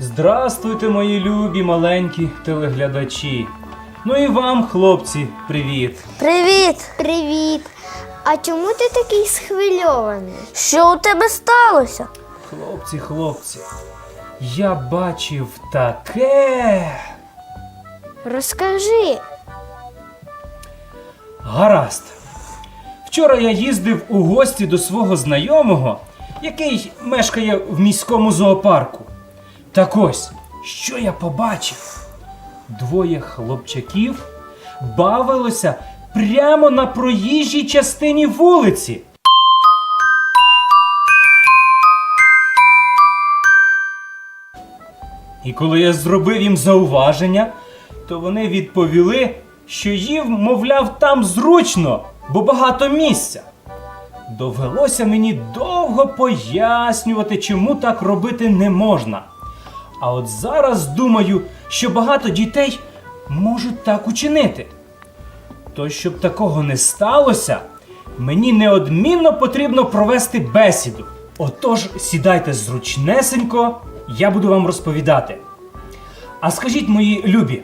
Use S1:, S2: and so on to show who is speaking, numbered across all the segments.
S1: Здрастуйте, мої любі маленькі телеглядачі. Ну і вам, хлопці, привіт.
S2: Привіт!
S3: Привіт! А чому ти такий схвильований?
S2: Що у тебе сталося?
S1: Хлопці, хлопці, я бачив таке.
S3: Розкажи.
S1: Гаразд. Вчора я їздив у гості до свого знайомого, який мешкає в міському зоопарку. Так ось, що я побачив? Двоє хлопчаків бавилося прямо на проїжджій частині вулиці. І коли я зробив їм зауваження, то вони відповіли, що їм, мовляв, там зручно, бо багато місця. Довелося мені довго пояснювати, чому так робити не можна. А от зараз думаю, що багато дітей можуть так учинити. То, щоб такого не сталося, мені неодмінно потрібно провести бесіду. Отож, сідайте зручнесенько, я буду вам розповідати. А скажіть, мої любі,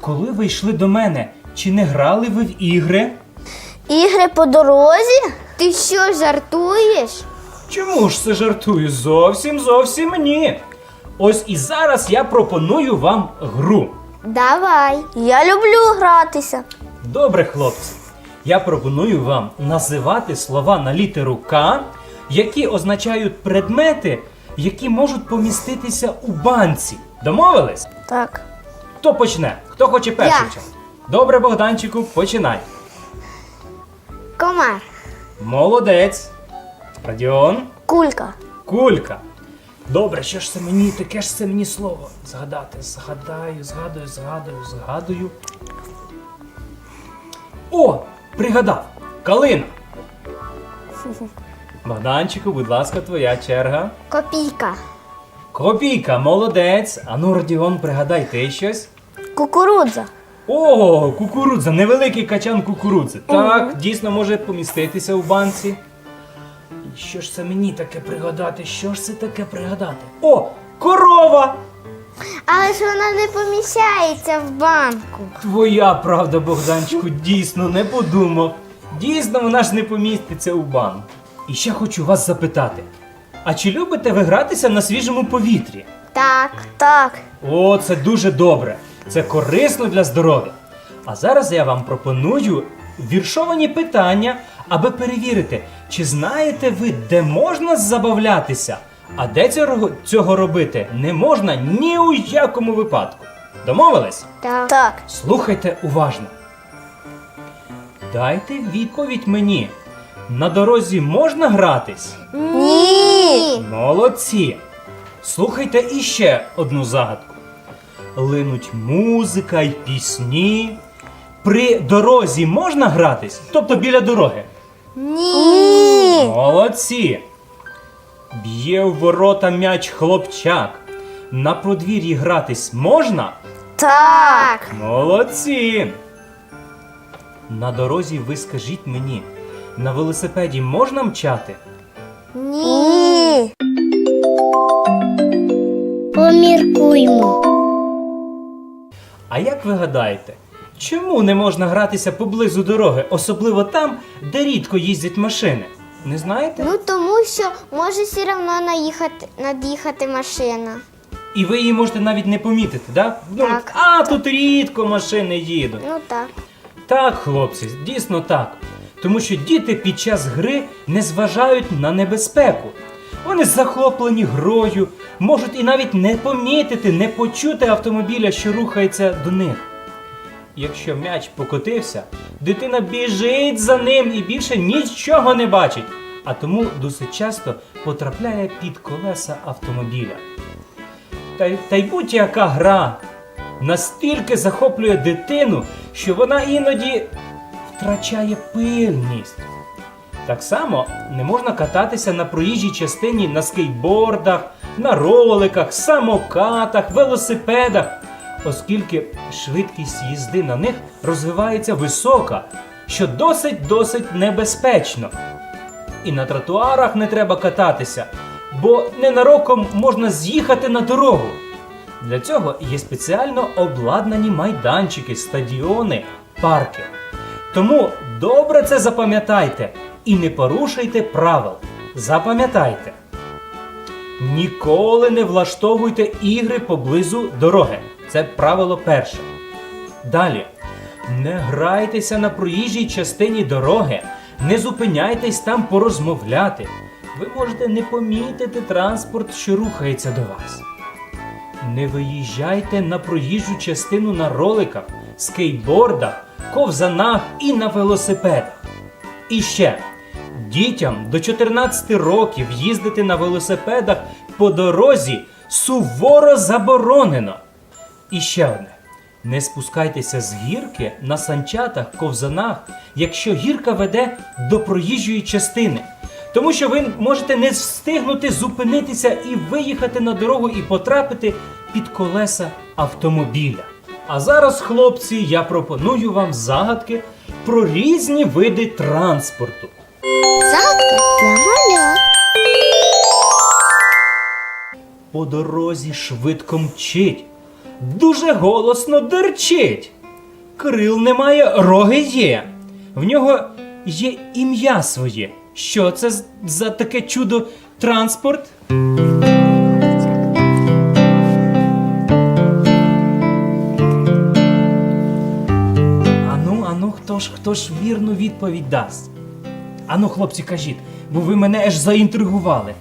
S1: коли ви йшли до мене, чи не грали ви в ігри?
S2: Ігри по дорозі?
S3: Ти що, жартуєш?
S1: Чому ж це жартую? Зовсім зовсім ні. Ось і зараз я пропоную вам гру.
S3: Давай.
S2: Я люблю гратися.
S1: Добре, хлопці. Я пропоную вам називати слова на літеру К, які означають предмети, які можуть поміститися у банці. Домовились?
S2: Так.
S1: Хто почне? Хто хоче перший?
S3: Я.
S1: Добре, Богданчику, починай.
S3: Комар.
S1: Молодець. Радіон.
S2: Кулька.
S1: Кулька. Добре, що ж це мені, таке ж це мені слово. Згадати, згадаю, згадую, згадую, згадую. О! Пригадав! Калина! Богданчику, будь ласка, твоя черга.
S3: Копійка.
S1: Копійка, молодець. Ану, Радіон, пригадай ти щось.
S2: Кукурудза.
S1: О, кукурудза, невеликий качан кукурудзи. Так, дійсно може поміститися у банці. Що ж це мені таке пригадати? Що ж це таке пригадати? О, корова!
S3: Але ж вона не поміщається в банку.
S1: Твоя правда, Богданчику, дійсно не подумав. Дійсно, вона ж не поміститься у банк. І ще хочу вас запитати: а чи любите ви гратися на свіжому повітрі?
S3: Так.
S2: Так.
S1: О, це дуже добре. Це корисно для здоров'я. А зараз я вам пропоную віршовані питання, аби перевірити, чи знаєте ви, де можна забавлятися, а де цього, цього робити не можна ні у якому випадку. Домовились?
S3: Так.
S2: Так.
S1: Слухайте уважно. Дайте відповідь мені. На дорозі можна гратись?
S2: Ні.
S1: Молодці! Слухайте іще одну загадку. Линуть музика й пісні. При дорозі можна гратись? Тобто біля дороги.
S2: Ні.
S1: Молодці! Б'є в ворота м'яч хлопчак. На подвір'ї гратись можна?
S2: Так.
S1: Молодці! На дорозі ви скажіть мені, на велосипеді можна мчати?
S2: Ні.
S3: Поміркуймо.
S1: А як ви гадаєте, чому не можна гратися поблизу дороги, особливо там, де рідко їздять машини? Не знаєте?
S3: Ну тому що може все одно наїхати, над'їхати машина.
S1: І ви її можете навіть не помітити, да? Ну,
S3: Так.
S1: А, тут рідко машини їдуть.
S3: Ну так.
S1: Так, хлопці, дійсно так. Тому що діти під час гри не зважають на небезпеку. Вони захоплені грою, можуть і навіть не помітити, не почути автомобіля, що рухається до них. Якщо м'яч покотився, дитина біжить за ним і більше нічого не бачить, а тому досить часто потрапляє під колеса автомобіля. Та, та й будь-яка гра настільки захоплює дитину, що вона іноді втрачає пильність. Так само не можна кататися на проїжджій частині на скейтбордах, на роликах, самокатах, велосипедах, оскільки швидкість їзди на них розвивається висока, що досить-досить небезпечно. І на тротуарах не треба кататися, бо ненароком можна з'їхати на дорогу. Для цього є спеціально обладнані майданчики, стадіони, парки. Тому добре це запам'ятайте і не порушуйте правил. Запам'ятайте. Ніколи не влаштовуйте ігри поблизу дороги. Це правило перше. Далі. Не грайтеся на проїжджій частині дороги, не зупиняйтесь там порозмовляти. Ви можете не помітити транспорт, що рухається до вас. Не виїжджайте на проїжджу частину на роликах, скейтбордах, ковзанах і на велосипедах. І ще дітям до 14 років їздити на велосипедах по дорозі суворо заборонено. І ще одне. Не спускайтеся з гірки на санчатах, ковзанах, якщо гірка веде до проїжджої частини. Тому що ви можете не встигнути зупинитися і виїхати на дорогу і потрапити під колеса автомобіля. А зараз, хлопці, я пропоную вам загадки про різні види транспорту.
S3: Загадка для малят.
S1: По дорозі швидко мчить, дуже голосно дерчить. Крил немає, роги є. В нього є ім'я своє. Що це за таке чудо транспорт? Ану, ану, хто ж, хто ж вірну відповідь дасть? Ану, хлопці, кажіть, бо ви мене аж заінтригували.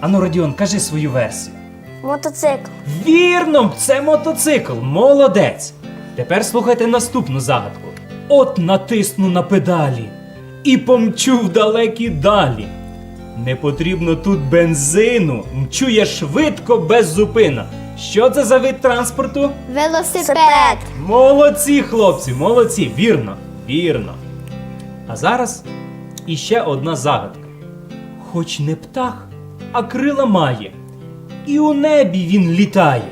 S1: Ану, Радіон, кажи свою версію.
S2: Мотоцикл.
S1: Вірно, це мотоцикл. Молодець. Тепер слухайте наступну загадку. От натисну на педалі і помчу в далекі далі. Не потрібно тут бензину, мчу я швидко без зупина. Що це за вид транспорту?
S3: Велосипед.
S1: Молодці, хлопці, молодці, вірно, вірно. А зараз іще одна загадка. Хоч не птах, а крила має, і у небі він літає.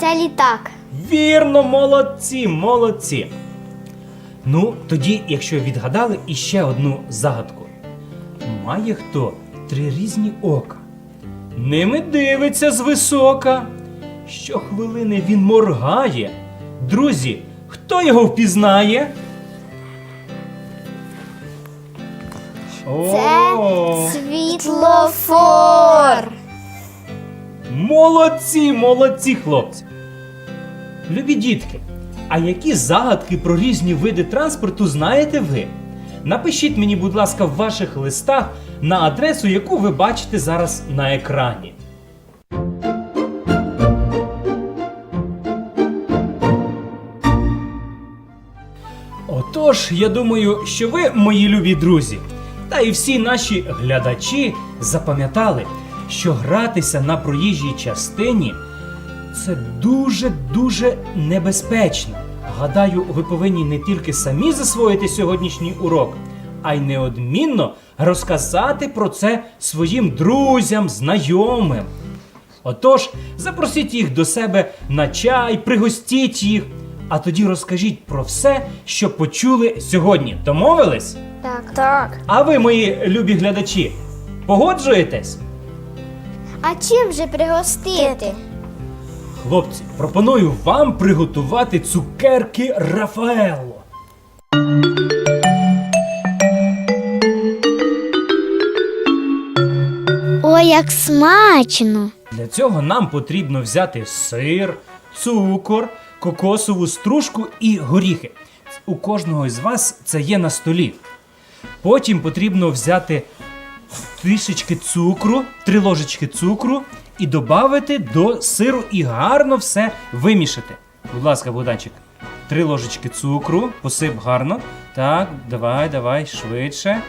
S3: Це літак.
S1: Вірно, молодці, молодці. Ну, тоді, якщо відгадали, іще одну загадку. Має хто три різні ока. Ними дивиться звисока. Щохвилини він моргає. Друзі, хто його впізнає?
S3: Це світлофор.
S1: Молодці, молодці, хлопці. Любі дітки, а які загадки про різні види транспорту знаєте ви? Напишіть мені, будь ласка, в ваших листах на адресу, яку ви бачите зараз на екрані. Отож, я думаю, що ви, мої любі друзі, та і всі наші глядачі запам'ятали, що гратися на проїжджій частині це дуже-дуже небезпечно. Гадаю, ви повинні не тільки самі засвоїти сьогоднішній урок, а й неодмінно розказати про це своїм друзям, знайомим. Отож, запросіть їх до себе на чай, пригостіть їх, а тоді розкажіть про все, що почули сьогодні. Домовились?
S3: Так.
S2: Так.
S1: А ви, мої любі глядачі, погоджуєтесь?
S3: А чим же пригостити?
S1: Хлопці, пропоную вам приготувати цукерки Рафаелло.
S3: Ой, як смачно!
S1: Для цього нам потрібно взяти сир, цукор, кокосову стружку і горіхи. У кожного із вас це є на столі. Потім потрібно взяти трішечки цукру, три ложечки цукру і додати до сиру і гарно все вимішати. Будь ласка, Богданчик, три ложечки цукру, посип гарно. Так, давай, давай, швидше.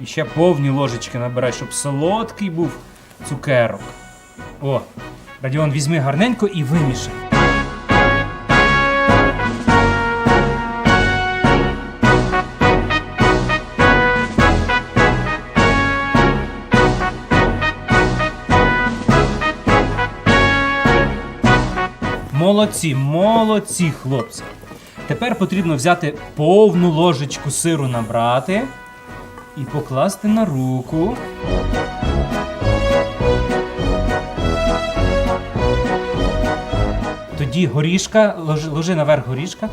S1: І ще повні ложечки набирай, щоб солодкий був цукерок. О, Радіон, візьми гарненько і вимішай. Молодці, молодці, хлопці. Тепер потрібно взяти повну ложечку сиру набрати і покласти на руку. Тоді горішка, ложи, ложи наверх горішка.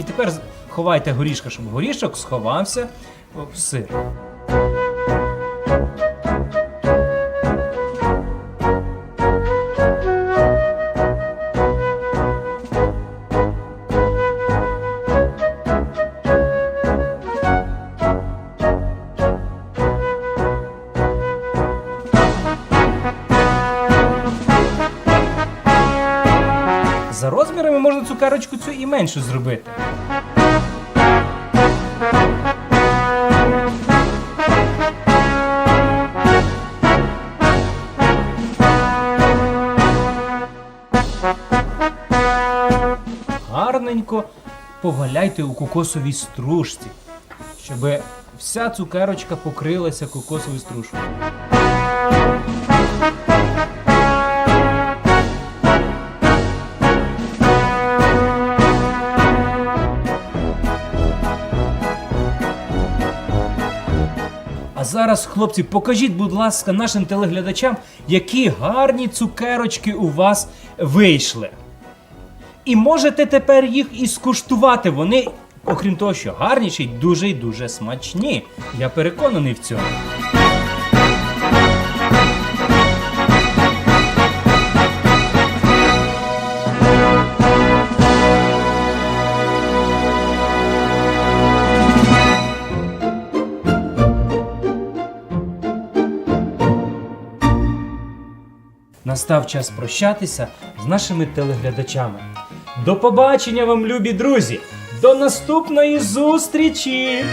S1: І тепер ховайте горішка, щоб горішок сховався в сир. Цукерочку цю і меншу зробити. Гарненько поваляйте у кокосовій стружці, щоб вся цукерочка покрилася кокосовою стружкою. Зараз, хлопці, покажіть, будь ласка, нашим телеглядачам, які гарні цукерочки у вас вийшли. І можете тепер їх і скуштувати. Вони, окрім того, що гарніші, й дуже і дуже смачні. Я переконаний в цьому. Настав час прощатися з нашими телеглядачами. До побачення вам, любі друзі! До наступної зустрічі!